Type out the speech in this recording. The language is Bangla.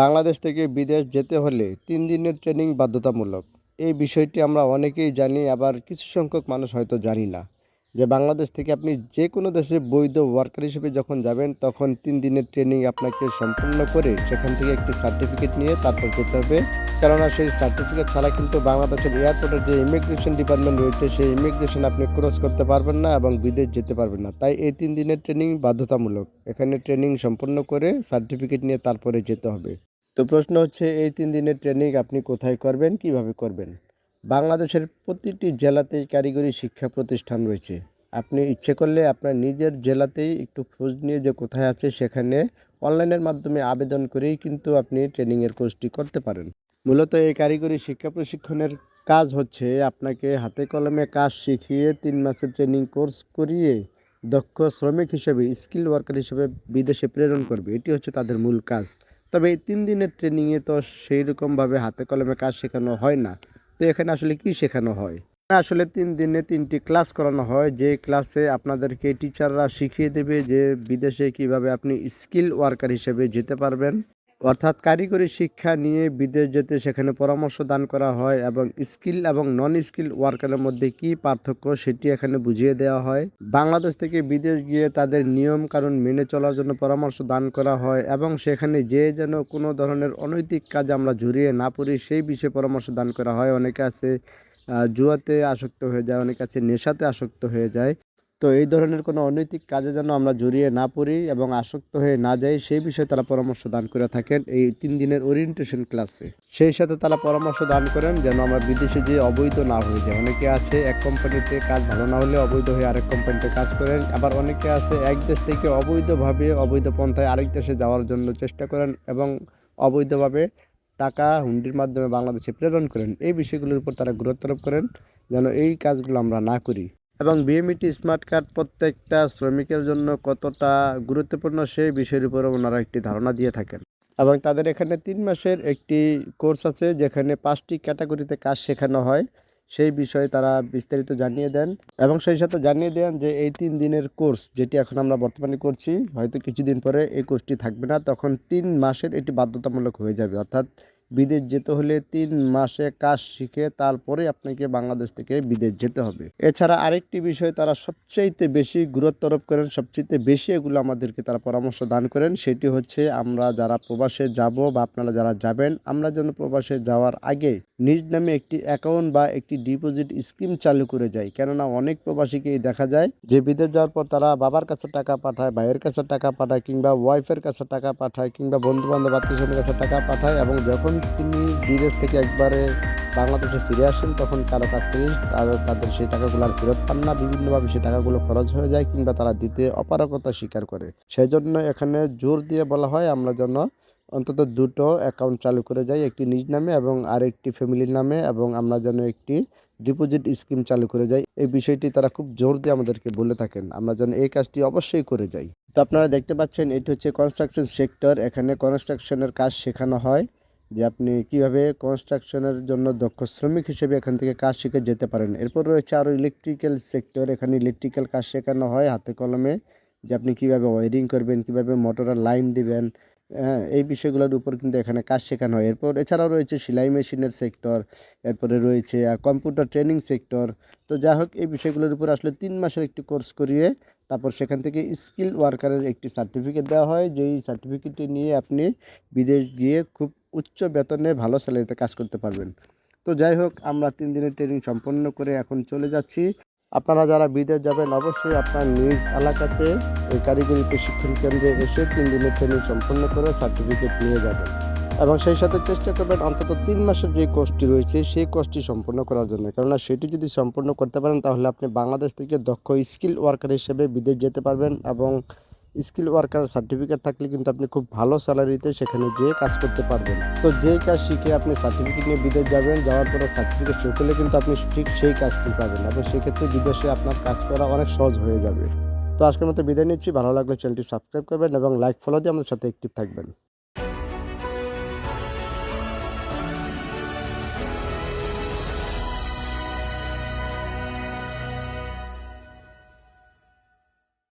বাংলাদেশ থেকে বিদেশ যেতে হলে তিন দিনের ট্রেনিং বাধ্যতামূলক। এই বিষয়টি আমরা অনেকেই জানি, আবার কিছু সংখ্যক মানুষ হয়তো জানি না। যে বাংলাদেশ থেকে আপনি যে কোনো দেশে বৈধ ওয়ার্কার হিসেবে যখন যাবেন, তখন তিন দিনের ট্রেনিং আপনাকে সম্পূর্ণ করে সেখান থেকে একটি সার্টিফিকেট নিয়ে তারপর যেতে হবে। কেননা সেই সার্টিফিকেট ছাড়া কিন্তু বাংলাদেশের এয়ারপোর্টের যে ইমিগ্রেশন ডিপার্টমেন্ট রয়েছে, সেই ইমিগ্রেশন আপনি ক্রস করতে পারবেন না এবং বিদেশ যেতে পারবেন না। তাই এই তিন দিনের ট্রেনিং বাধ্যতামূলক। এখানে ট্রেনিং সম্পূর্ণ করে সার্টিফিকেট নিয়ে তারপরে যেতে হবে। তো প্রশ্ন হচ্ছে, এই তিন দিনের ট্রেনিং আপনি কোথায় করবেন, কীভাবে করবেন? বাংলাদেশের প্রতিটি জেলাতেই কারিগরি শিক্ষা প্রতিষ্ঠান রয়েছে। আপনি ইচ্ছে করলে আপনার নিজের জেলাতেই একটু খোঁজ নিয়ে যে কোথায় আছে সেখানে অনলাইনের মাধ্যমে আবেদন করেই কিন্তু আপনি ট্রেনিংয়ের কোর্সটি করতে পারেন। মূলত এই কারিগরি শিক্ষা প্রশিক্ষণের কাজ হচ্ছে আপনাকে হাতে কলমে কাজ শিখিয়ে তিন মাসের ট্রেনিং কোর্স করিয়ে দক্ষ শ্রমিক হিসেবে, স্কিল ওয়ার্কার হিসেবে বিদেশে প্রেরণ করবে। এটি হচ্ছে তাদের মূল কাজ। তবে এই তিন দিনের ট্রেনিংয়ে তো সেই রকমভাবে হাতে কলমে কাজ শেখানো হয় না। তো এখানে আসলে কি শেখানো হয়? আসলে তিন দিনে তিনটি ক্লাস করানো হয়। যে ক্লাসে আপনাদেরকে টিচাররা শিখিয়ে দেবে যে বিদেশে কীভাবে আপনি স্কিল ওয়ার্কার হিসেবে যেতে পারবেন। অর্থাৎ কারিগরি শিক্ষা নিয়ে বিদেশ যেতে সেখানে পরামর্শ দান করা হয় এবং স্কিল এবং নন স্কিল ওয়ার্কারের মধ্যে কি পার্থক্য সেটি এখানে বুঝিয়ে দেওয়া হয়। বাংলাদেশ থেকে বিদেশ গিয়ে তাদের নিয়ম কানুন মেনে চলার জন্য পরামর্শ দান করা হয় এবং সেখানে যে যেন কোনো ধরনের অনৈতিক কাজ আমরা জড়িয়ে না পড়ি, সেই বিষয়ে পরামর্শ দান করা হয়। অনেকে আছে জুয়াতে আসক্ত হয়ে যায়, অনেকে আছে নেশাতে আসক্ত হয়ে যায়। তো এই ধরনের কোনো অনৈতিক কাজে যেন আমরা জড়িয়ে না পড়ি এবং আসক্ত হয়ে না যাই, সেই বিষয়ে তারা পরামর্শ দান করে থাকেন এই তিন দিনের ওরিয়েন্টেশন ক্লাসে সেই সাথে তারা পরামর্শ দান করেন যেন আমরা বিদেশে যে অবৈধ না হয়ে যায় অনেকে আছে এক কোম্পানিতে কাজ ভালো না হলে অবৈধ হয়ে আরেক কোম্পানিতে কাজ করেন। আবার অনেকে আছে এক দেশ থেকে অবৈধভাবে অবৈধ পন্থায় আরেক দেশে যাওয়ার জন্য চেষ্টা করেন এবং অবৈধভাবে টাকা হুন্ডির মাধ্যমে বাংলাদেশে প্রেরণ করেন। এই বিষয়গুলোর উপর তারা গুরুত্ব আরোপ করেন যেন এই কাজগুলো আমরা না করি। এবং বিএমইটি স্মার্ট কার্ড প্রত্যেকটা শ্রমিকের জন্য কতটা গুরুত্বপূর্ণ সেই বিষয়ের উপরে ওনারা একটি ধারণা দিয়ে থাকেন। এবং তাদের এখানে তিন মাসের একটি কোর্স আছে যেখানে পাঁচটি ক্যাটাগরিতে কাজ শেখানো হয়। সেই বিষয়ে তারা বিস্তারিত জানিয়ে দেন এবং সেই সাথে জানিয়ে দেন যে এই তিন দিনের কোর্স যেটি এখন আমরা বর্তমানে করছি, হয়তো কিছুদিন পরে এই কোর্সটি থাকবে না, তখন তিন মাসের এটি বাধ্যতামূলক হয়ে যাবে। অর্থাৎ বিদেশ যেতে হলে তিন মাসে কাজ শিখে তারপরে আপনাকে বাংলাদেশ থেকে বিদেশ যেতে হবে। এছাড়া আরেকটি বিষয় তারা সবচাইতে বেশি গুরুত্ব আরোপ করেন সবচেয়ে বেশি এগুলো আমাদেরকে তারা পরামর্শ দান করেন, সেটি হচ্ছে আমরা যারা প্রবাসে যাব বা আপনারা যারা যাবেন, আমরা যেন প্রবাসে যাওয়ার আগে নিজ নামে একটি অ্যাকাউন্ট বা একটি ডিপোজিট স্কিম চালু করে যাই। কেননা অনেক প্রবাসীকেই দেখা যায় যে বিদেশ যাওয়ার পর তারা বাবার কাছে টাকা পাঠায়, ভাইয়ের কাছে টাকা পাঠায় কিংবা ওয়াইফের কাছে টাকা পাঠায় কিংবা বন্ধু বান্ধব আত্মীয় কাছে টাকা পাঠায় এবং যখন তিনি বিদেশ থেকে একবারে বাংলাদেশে ফিরে আসেন, তখন কারও কাছ থেকে তাদের সেই টাকাগুলো আর ফেরত পান না। বিভিন্নভাবে সেই টাকাগুলো খরচ হয়ে যায় কিংবা তারা দিতে অপারগতা স্বীকার করে। সেই জন্য এখানে জোর দিয়ে বলা হয়, আমরা যেন অন্তত দুটো অ্যাকাউন্ট চালু করে যাই, একটি নিজ নামে এবং আরেকটি ফ্যামিলির নামে, এবং আমরা যেন একটি ডিপোজিট স্কিম চালু করে যাই। এই বিষয়টি তারা খুব জোর দিয়ে আমাদেরকে বলে থাকেন, আমরা যেন এই কাজটি অবশ্যই করে যাই। তো আপনারা দেখতে পাচ্ছেন, এটি হচ্ছে কনস্ট্রাকশন সেক্টর এখানে কনস্ট্রাকশনের কাজ শেখানো হয়। যে আপনি কীভাবে কনস্ট্রাকশনের জন্য দক্ষ শ্রমিক হিসেবে এখান থেকে কাজ শিখে যেতে পারেন। এরপর রয়েছে আরও ইলেকট্রিক্যাল সেক্টর এখানে ইলেকট্রিক্যাল কাজ শেখানো হয় হাতে কলমে যে আপনি কীভাবে ওয়ারিং করবেন, কীভাবে মোটরের লাইন দিবেন হ্যাঁ এই বিষয়গুলোর উপর কিন্তু এখানে কাজ শেখানো হয়। এরপর এছাড়াও রয়েছে সেলাই মেশিনের সেক্টর এরপরে রয়েছে কম্পিউটার ট্রেনিং সেক্টর তো যাই হোক, এই বিষয়গুলোর উপর আসলে তিন মাসের একটি কোর্স করিয়ে তারপর সেখান থেকে স্কিল ওয়ার্কারের একটি সার্টিফিকেট দেওয়া হয়। যেই সার্টিফিকেটটি নিয়ে আপনি বিদেশ গিয়ে খুব উচ্চ বেতনে ভালো স্যালারিতে কাজ করতে পারবেন। তো যাই হোক, আমরা তিন দিনের ট্রেনিং সম্পন্ন করে এখন চলে যাচ্ছি। আপনারা যারা বিদেশ যাবেন, অবশ্যই আপনার নিজ এলাকাতে এই কারিগরি প্রশিক্ষণ কেন্দ্রে এসে তিন দিনের ট্রেনিং সম্পন্ন করে সার্টিফিকেট নিয়ে যাবেন। এবং সেই সাথে চেষ্টা করবেন, অন্তত তিন মাসের যে কোর্সটি রয়েছে, সেই কোর্সটি সম্পূর্ণ করার জন্য। কেননা সেটি যদি সম্পূর্ণ করতে পারেন, তাহলে আপনি বাংলাদেশ থেকে দক্ষ স্কিল ওয়ার্কার হিসেবে বিদেশ যেতে পারবেন এবং স্কিল ওয়ার্কার সার্টিফিকেট থাকলে কিন্তু আপনি খুব ভালো স্যালারিতে সেখানে যেয়ে কাজ করতে পারবেন। তো যেই কাজ শিখে আপনি সার্টিফিকেট নিয়ে বিদেশ যাবেন, যাওয়ার পরে সার্টিফিকেট শো করলে কিন্তু আপনি ঠিক সেই কাজটি পাবেন এবং সেক্ষেত্রে বিদেশে আপনার কাজ করা অনেক সহজ হয়ে যাবে। তো আজকের মতো বিদায় নিচ্ছি। ভালো লাগলে চ্যানেলটি সাবস্ক্রাইব করবেন এবং লাইক ফলো দিয়ে আমাদের সাথে অ্যাক্টিভ থাকবেন।